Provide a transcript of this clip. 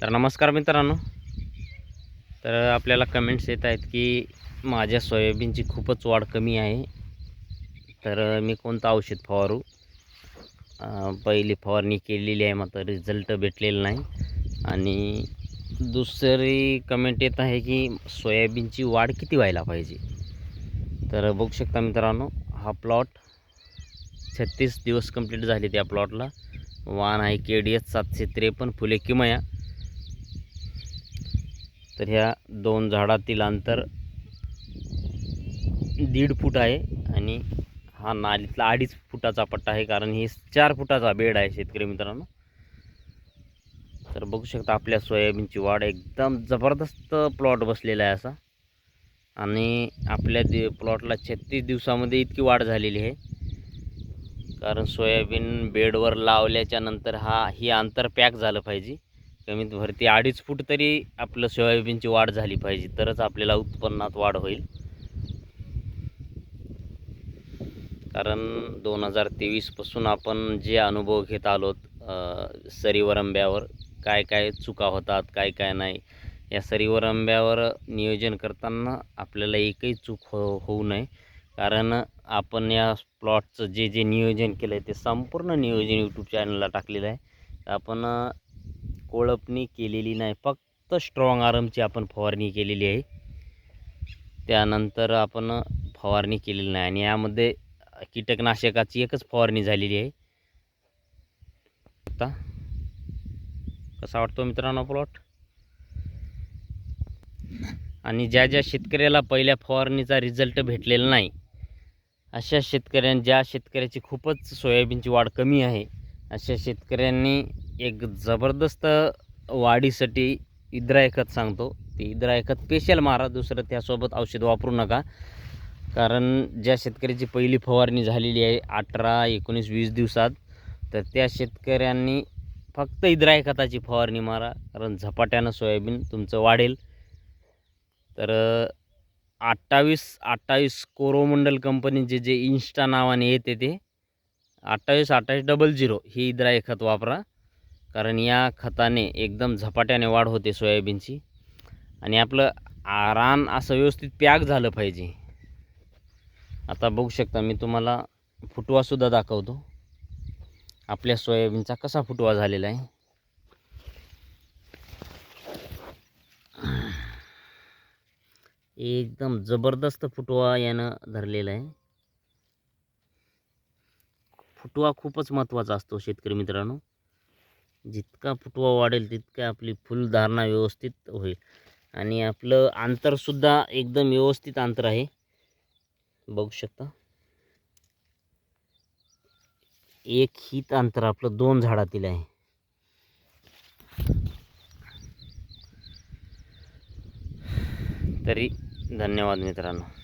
तर नमस्कार मित्रांनो. तर आपल्याला कमेंट्स येत आहेत की माझ्या सोयाबीनची खूपच वाढ कमी आहे. तर मी कोणतं औषध फवारू? पहिली फवारणी केलेली आहे मात्र रिझल्ट भेटलेला नाही. आणि दुसरी कमेंट येत आहे की सोयाबीनची वाढ किती व्हायला पाहिजे? तर बघू शकता मित्रांनो हा प्लॉट छत्तीस दिवस कंप्लीट झाले त्या प्लॉटला वान आहे के डी एस सातशे त्रेपन्न फुले किमया. तर ह्या दोन झाडातील अंतर दीड फूट आहे आणि हा नालीतला अडीच फुटाचा पट्टा आहे कारण हे चार फुटाचा बेड आहे शेतकरी मित्रांनो. तर बघू शकता आपल्या सोयाबीनची वाढ एकदम जबरदस्त प्लॉट बसलेला आहे असा. आणि आपल्या दि प्लॉटला छत्तीस दिवसामध्ये इतकी वाढ झालेली आहे. कारण सोयाबीन बेडवर लावल्याच्या नंतर हा ही अंतर पॅक झालं पाहिजे. कमीत भरती अडीच फूट तरी आपलं सोयाबीनची वाढ झाली पाहिजे तरच आपल्याला उत्पन्नात वाढ होईल. कारण दोन हजार तेवीसपासून आपण जे अनुभव घेत आलोत अ, सरीवर आंब्यावर काय काय चुका होतात काय काय नाही या सरीवर आंब्यावर नियोजन करताना आपल्याला एकही चूक हो होऊ नये. कारण आपण या प्लॉटचं जे जे नियोजन केलं आहे ते संपूर्ण नियोजन यूट्यूब चॅनलला टाकलेलं आहे. आपण कोळपणी केलेली नाही. फक्त स्ट्रॉंग आर्मची आपण फवारणी केलेली आहे. त्यानंतर आपण फवारणी केलेली नाही आणि यामध्ये कीटकनाशकाची एकच फवारणी झालेली आहे. आता कसा वाटतो मित्रांनो प्लॉट आणि ज्या ज्या शेतकऱ्याला पहिल्या फवारणीचा रिझल्ट भेटलेला नाही अशा शेतकऱ्यां ज्या शेतकऱ्याची खूपच सोयाबीनची वाढ कमी आहे अशा शेतकऱ्यांनी एक जबरदस्त वाढीसाठी इद्राय खत सांगतो. ते इद्राय खत मारा दुसरं त्यासोबत औषध वापरू नका. कारण ज्या शेतकऱ्याची पहिली फवारणी झालेली आहे अठरा एकोणीस वीस दिवसात तर त्या शेतकऱ्यांनी फक्त इद्राय खताची फवारणी मारा. कारण झपाट्यानं सोयाबीन तुमचं वाढेल. तर अठ्ठावीस अठ्ठावीस कोरोमंडल कंपनीचे जे इन्स्टा नावाने येते ते अठ्ठावीस अठ्ठावीस डबल झिरो ही इद्राय खत वापरा. कारण या खताने एकदम झपाट्याने वाढ होते सोयाबीनची. आणि आपलं रान असं व्यवस्थित पॅक झालं पाहिजे. आता बघू शकता मी तुम्हाला फुटवासुद्धा दाखवतो. आपल्या सोयाबीनचा कसा फुटवा झालेला आहे. एकदम जबरदस्त फुटवा यानं धरलेला आहे. फुटवा खूपच महत्त्वाचा असतो शेतकरी मित्रांनो. जितका फुटवा वाढेल तितकी आपली फुलधारणा व्यवस्थित होईल. आणि आपलं अंतरसुद्धा एकदम व्यवस्थित अंतर आहे. बघू शकता. एक हित अंतर आपलं दोन झाडातील आहे. तरी धन्यवाद मित्रांनो.